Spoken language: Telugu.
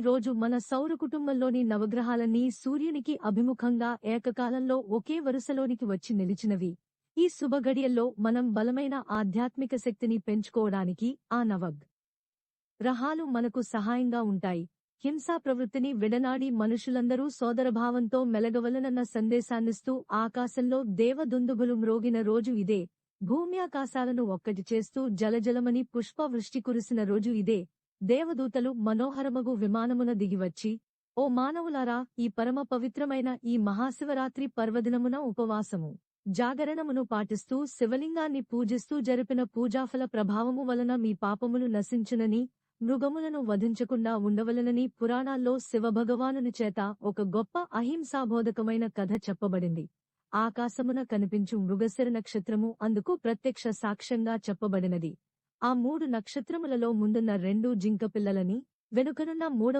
రోజు మన సౌర కుటుంబంలోని నవగ్రహాలన్నీ సూర్యునికి అభిముఖంగా ఏకకాలంలో ఒకే వరుసలోనికి వచ్చి నిలిచినవి. ఈ శుభగడియల్లో మనం బలమైన ఆధ్యాత్మిక శక్తిని పెంచుకోవడానికి ఆ నవగ్ గ్రహాలు మనకు సహాయంగా ఉంటాయి. హింసా ప్రవృత్తిని విడనాడి మనుషులందరూ సోదరభావంతో మెలగవలనన్న సందేశాన్నిస్తూ ఆకాశంలో దేవదుందుబులు మ్రోగిన రోజు ఇదే. భూమ్యాకాశాలను ఒక్కటి చేస్తూ జలజలమని పుష్పవృష్టి కురిసిన రోజు ఇదే. దేవదూతలు మనోహరమగు విమానమున దిగివచ్చి ఓ మానవులారా ఈ పరమ పవిత్రమైన ఈ మహాశివరాత్రి పర్వదినమున ఉపవాసము. జాగరణమును పాటిస్తూ శివలింగాన్ని పూజిస్తూ జరిపిన పూజాఫల ప్రభావము వలన మీ పాపములు నశించునని మృగములను వధించకుండా ఉండవలనని పురాణాల్లో శివభగవానుని చేత ఒక గొప్ప అహింసాబోధకమైన కథ చెప్పబడింది. ఆకాశమున కనిపించు మృగశిర నక్షత్రము అందుకు ప్రత్యక్ష సాక్ష్యంగా చెప్పబడినది. ఆ మూడు నక్షత్రములలో ముందున్న రెండు జింక పిల్లలని వెనుకనున్న మూడవ